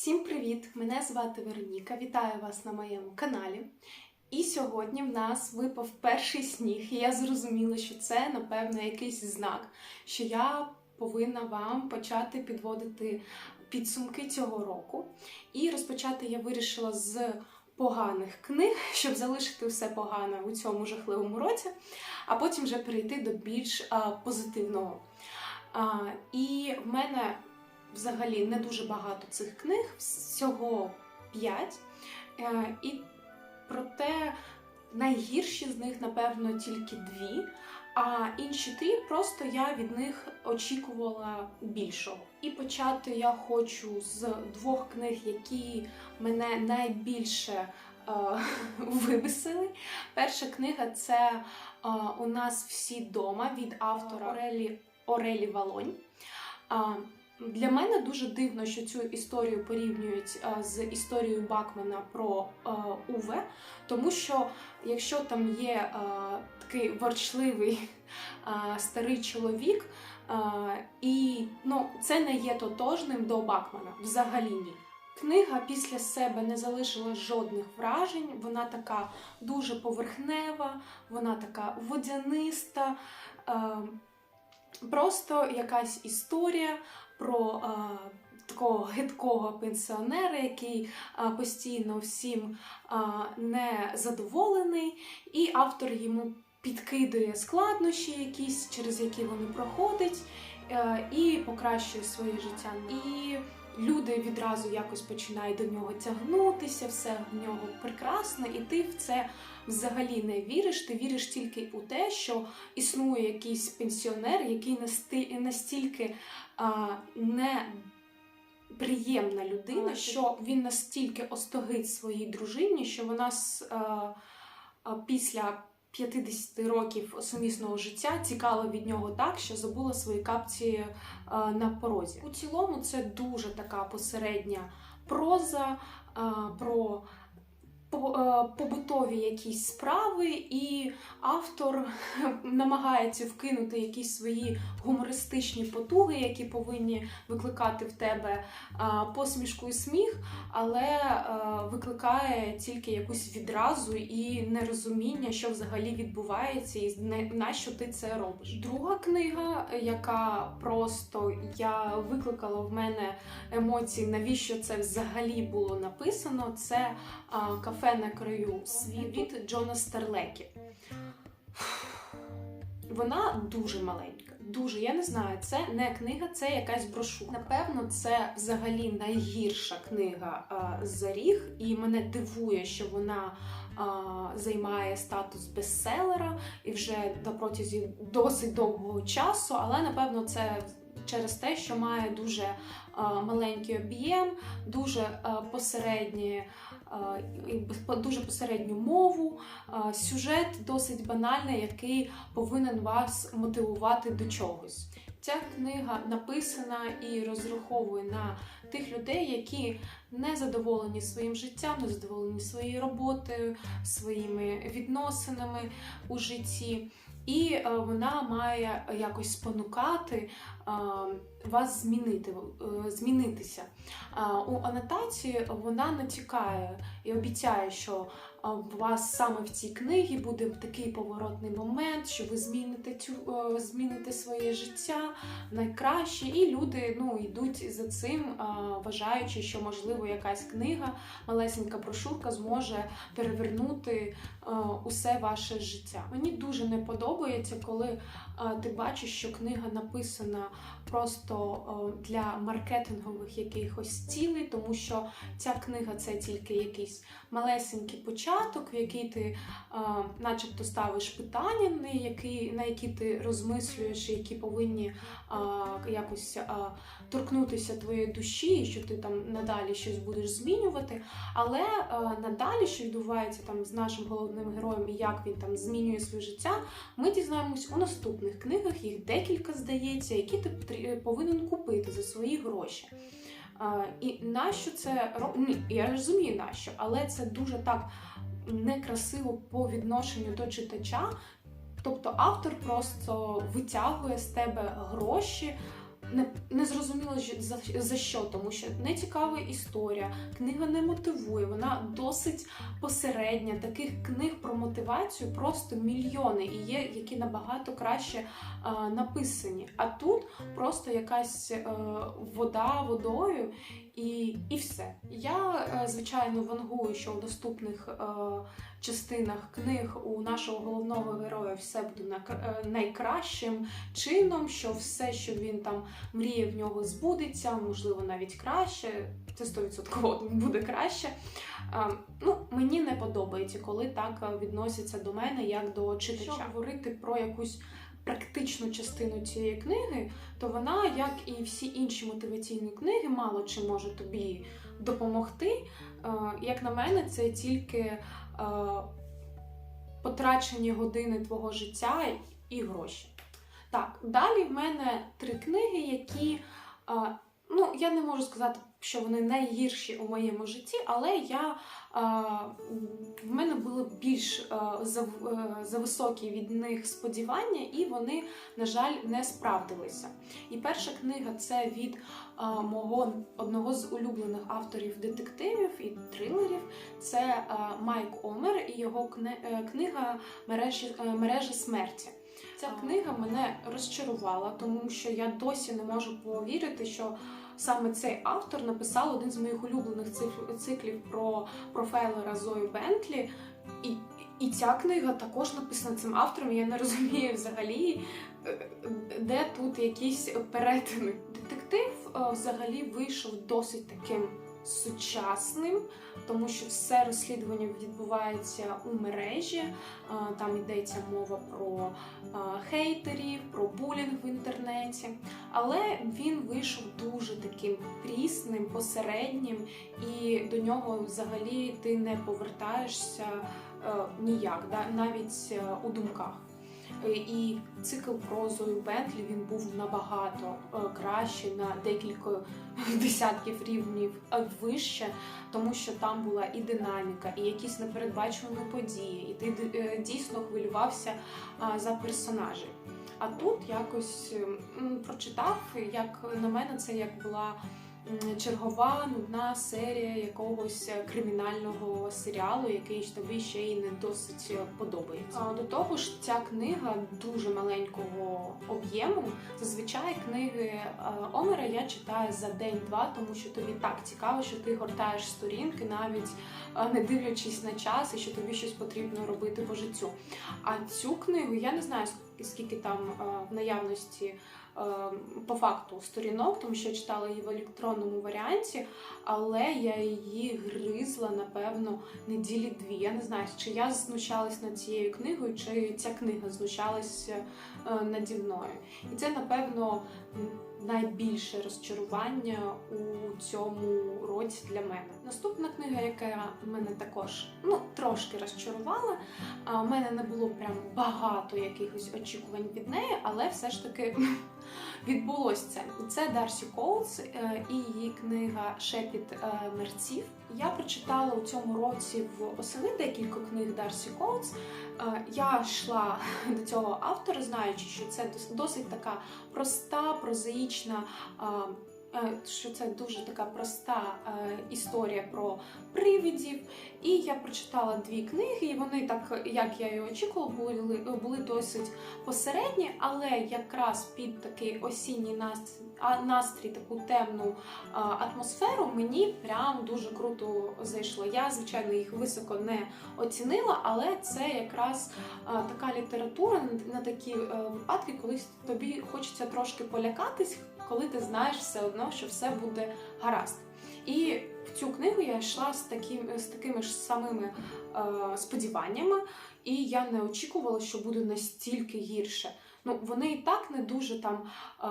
Всім привіт! Мене звати Вероніка. Вітаю вас на моєму каналі. І сьогодні в нас випав перший сніг, і я зрозуміла, що це, напевно, якийсь знак, що я повинна вам почати підводити підсумки цього року. І розпочати я вирішила з поганих книг, щоб залишити все погане у цьому жахливому році, а потім вже перейти до більш а, позитивного. А, і в мене взагалі не дуже багато цих книг, всього 5. Е, І проте найгірші з них, напевно, тільки дві. А інші три просто я від них очікувала більшого. І почати я хочу з двох книг, які мене найбільше е, вибісили. Перша книга це е, у нас всі дома від автора Орелі, Орелі Валонь. Для мене дуже дивно, що цю історію порівнюють з історією Бакмана про а, Уве, тому що якщо там є а, такий ворчливий старий чоловік, і ну, це не є тотожним до Бакмана, взагалі ні. Книга після себе не залишила жодних вражень. Вона така дуже поверхнева, вона така водяниста. Просто якась історія про такого гидкого пенсіонера, який постійно всім а, незадоволений, і автор йому підкидує складнощі, якісь, через які вони проходять, е, і покращує своє життя. І люди відразу якось починають до нього тягнутися, все в нього прекрасно, і ти в це взагалі не віриш. Ти віриш тільки у те, що існує якийсь пенсіонер, який настільки не приємна людина, що він настільки остогить своїй дружині, що вона з, а, після 50 років сумісного життя тікала від нього так, що забула свої капці а, на порозі. У цілому це дуже така посередня проза а, про е, побутові якісь справи, і автор намагається вкинути якісь свої гумористичні потуги, які повинні викликати в тебе посмішку і сміх, але е, викликає тільки якусь відразу і нерозуміння, що взагалі відбувається, і на що ти це робиш. Друга книга, яка просто я викликала в мене емоції, навіщо це взагалі було написано, це а, кафе на краю світу від Джона Старлекі. Вона дуже маленька. Дуже, я не знаю, це не книга, це якась брошура. Напевно, це взагалі найгірша книга за рік, і мене дивує, що вона а, займає статус бестселера і вже на протязі досить довгого часу, але напевно це через те, що має дуже а, маленький об'єм, дуже а, посередні. Дуже посередню мову, сюжет досить банальний, який повинен вас мотивувати до чогось. Ця книга написана і розраховує на тих людей, які не задоволені своїм життям, не задоволені своєю роботою, своїми відносинами у житті. І е, вона має якось спонукати е, вас змінити, е, змінитися. У анотації вона натякає і обіцяє, що у вас саме в цій книгі буде такий поворотний момент, що ви зміните цю е, зміните своє життя найкраще, і люди ну йдуть за цим, вважаючи, що можливо якась книга, малесенька брошурка зможе перевернути е, усе ваше життя. Мені дуже не подобається, коли е, ти бачиш, що книга написана просто для маркетингових якихось цілей, тому що ця книга це тільки якийсь малесенький початок, в який ти, начебто, ставиш питання, на які, на які ти розмислюєш, які повинні якось торкнутися твоєї душі, і що ти там надалі щось будеш змінювати. Але надалі, що відбувається там з нашим головним героєм і як він там змінює своє життя, ми дізнаємось у наступних книгах. Їх декілька здається, які ти потрі- повинен купити за свої гроші. І нащо це Ні, я розумію нащо, але це дуже так некрасиво по відношенню до читача. Тобто автор просто витягує з тебе гроші не, не зрозуміло за, за що, тому що не цікава історія, книга не мотивує, вона досить посередня. Таких книг про мотивацію просто мільйони, і є які набагато краще е, написані. А тут просто якась е, вода водою. І, і все. Я, е, звичайно, вангую, що у наступних е, частинах книг у нашого головного героя все буде на, е, найкращим чином, що все, що він там мріє, в нього збудеться, можливо, навіть краще. Це 100% буде краще. Е, ну, мені не подобається, коли так е, відносяться до мене, як до читача. Якщо говорити про якусь практичну частину цієї книги, то вона, як і всі інші мотиваційні книги, мало чим може тобі допомогти. Е, Як на мене, це тільки е, потрачені години твого життя і гроші. Так, далі в мене три книги, які, е, ну, я не можу сказати, що вони найгірші у моєму житті, але я, в мене були більш е, е, зависокі від них сподівання, і вони, на жаль, не справдилися. І перша книга це від мого одного з улюблених авторів детективів і трилерів. Це Майк Омер і його е, книга Мережі смерті. Ця книга мене розчарувала, тому що я досі не можу повірити, що саме цей автор написав один з моїх улюблених циклів про профайлера Зою Бентлі. І, і ця книга також написана цим автором. Я не розумію взагалі, е, де тут якісь перетини. Детектив е, взагалі вийшов досить таким сучасним, тому що все розслідування відбувається у мережі. Там йдеться мова про хейтерів, про булінг в інтернеті. Але він вийшов дуже таким прісним, посереднім, і до нього взагалі ти не повертаєшся е, ніяк, навіть е, у думках. Е, І цикл про Зою Бентлі він був набагато е, кращий на декілька десятків рівнів е, вище, тому що там була і динаміка, і якісь непередбачувані події, і ти дійсно хвилювався за персонажів. А тут якось прочитав, як на мене, це як була чергова нудна серія якогось е, кримінального серіалу, який тобі ще й не досить е, подобається. До того ж, ця книга дуже маленького об'єму. Зазвичай книги е, Омера я читаю за день-два, тому що тобі так цікаво, що ти гортаєш сторінки, навіть не дивлячись на час, і що тобі щось потрібно робити по життю. А цю книгу я не знаю ск- скільки там в наявності по факту сторінок, тому що я читала її в електронному варіанті, але я її гризла напевно неділі дві. Я не знаю, чи я знущалась над цією книгою, чи ця книга знущалася е, наді мною. І це, напевно, найбільше розчарування у цьому році для мене. Наступна книга, яка мене також ну, трошки розчарувала. А, У мене не було прям багато якихось очікувань від неї, але все ж таки відбулося це. Це Дарсі Коутс е, і її книга Шепіт е, мерців. Я прочитала у цьому році в осени декілька книг Дарсі Коутс. Е, Я йшла до цього автора, знаючи, що це дос- досить така проста, прозаїчна. Е, Що це дуже така проста е, історія про привидів. І я прочитала дві книги, і вони так, як я і очікувала, були, були досить посередні, але якраз під такий осінній настрій, а, настрій таку темну атмосферу мені прям дуже круто зайшло. Я, звичайно, їх високо не оцінила, але це якраз така література на, на такі е, випадки, коли тобі хочеться трошки полякатись, коли ти знаєш все одно, що все буде гаразд. І в цю книгу я йшла з таким з такими ж самими е, сподіваннями, і я не очікувала, що буде настільки гірше. Ну, вони і так не дуже там е,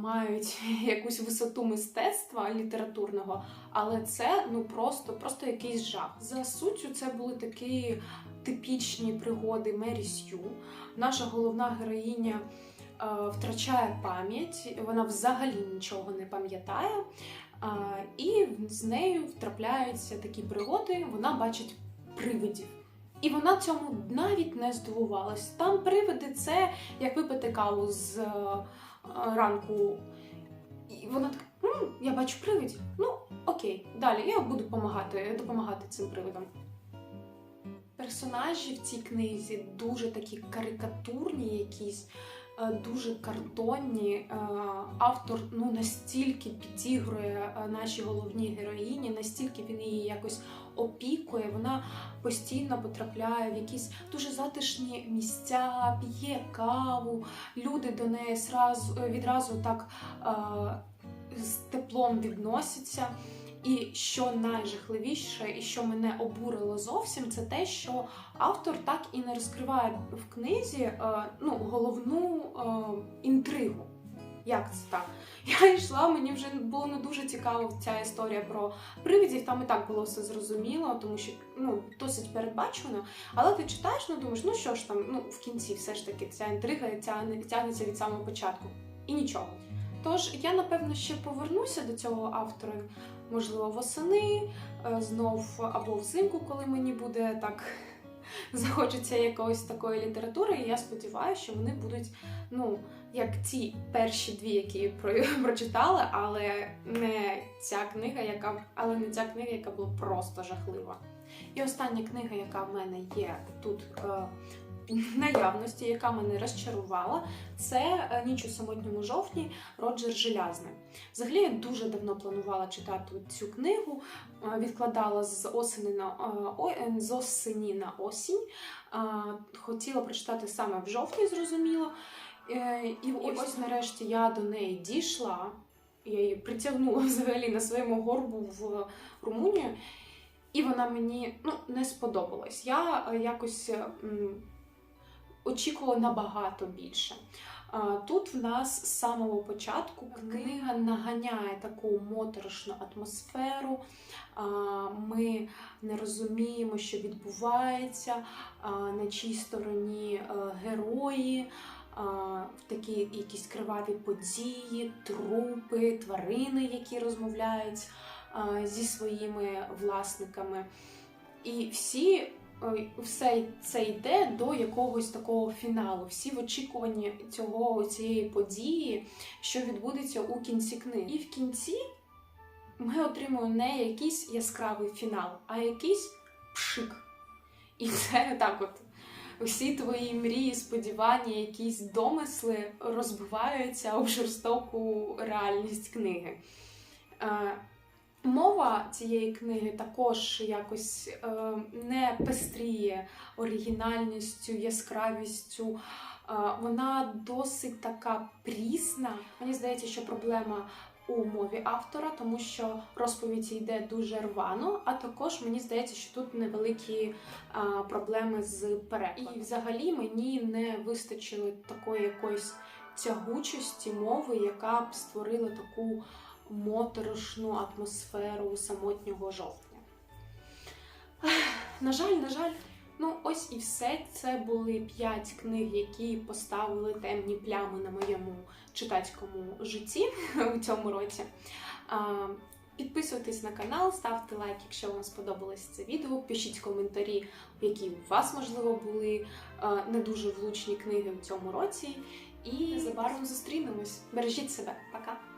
мають якусь висоту мистецтва літературного, але це ну просто, просто якийсь жах. За суттю, це були такі типічні пригоди Мері Сью. Наша головна героїня втрачає пам'ять, вона взагалі нічого не пам'ятає. І з нею втрапляються такі пригоди, вона бачить привидів. І вона цьому навіть не здивувалась. Там привиди це як випити каву з е, ранку І вона така, «М, я бачу привидів. Ну, окей, далі я буду допомагати, допомагати цим привидам. Персонажі в цій книзі дуже такі карикатурні, якісь, е, дуже картонні. Е, Автор ну настільки підігрує е, нашій головній героїні, настільки він її якось опікує. Вона постійно потрапляє в якісь дуже затишні місця, п'є каву. Люди до неї е, відразу так е, з теплом відносяться. І що найжахливіше, і що мене обурило зовсім, це те, що автор так і не розкриває в книзі е, ну, головну е, інтригу. Як це так? Я йшла, мені вже було не дуже цікаво ця історія про привидів. Там і так було все зрозуміло, тому що ну досить передбачено. Але ти читаєш, ну думаєш, ну що ж там, ну в кінці все ж таки ця інтрига тягнеться від самого початку. І нічого. Тож я напевно ще повернуся до цього автора, можливо, восени, е, знов або взимку, коли мені буде так захочеться якоїсь такої літератури. І я сподіваюся, що вони будуть, ну, як ті перші дві, які про- прочитала, але не ця книга, яка але не ця книга, яка була просто жахлива. І остання книга, яка в мене є тут. Е, наявності, яка мене розчарувала, це е, ніч у самотньому жовтні Роджер Желязний. Взагалі я дуже давно планувала читати цю книгу, е, відкладала з осені на е, о- з осені на осінь. Хотіла прочитати саме в жовтні, зрозуміло. І ось, ось нарешті я до неї дійшла. Я її притягнула взагалі на своєму горбу в Румунію. І вона мені ну, не сподобалась. Я якось очікувала набагато більше. Тут в нас з самого початку книга наганяє таку моторошну атмосферу. Ми не розуміємо, що відбувається, на чій стороні е, герої, такі якісь криваві події, трупи, тварини, які розмовляють зі своїми власниками. І всі все це йде до якогось такого фіналу. Всі в очікуванні цього цієї події, що відбудеться у кінці книги. І в кінці ми отримуємо не якийсь яскравий фінал, а якийсь пшик. І це так от. Всі твої мрії, сподівання, якісь домисли розбиваються об жорстоку реальність книги. Мова цієї книги також якось е, не пестріє оригінальністю, яскравістю. Е, вона досить така прісна. Мені здається, що проблема у мові автора, тому що розповідь йде дуже рвано, а також мені здається, що тут невеликі е, проблеми з перекладом. І взагалі мені не вистачило такої якоїсь тягучості мови, яка б створила таку моторошну атмосферу самотнього жовтня. На жаль, на жаль, ну ось і все. Це були п'ять книг, які поставили темні плями на моєму читацькому житті у цьому році. Підписуйтесь на канал, ставте лайк, якщо вам сподобалось це відео. Пишіть коментарі, які у вас, можливо, були не дуже влучні книги в цьому році. І незабаром зустрінемось. Бережіть себе, пока!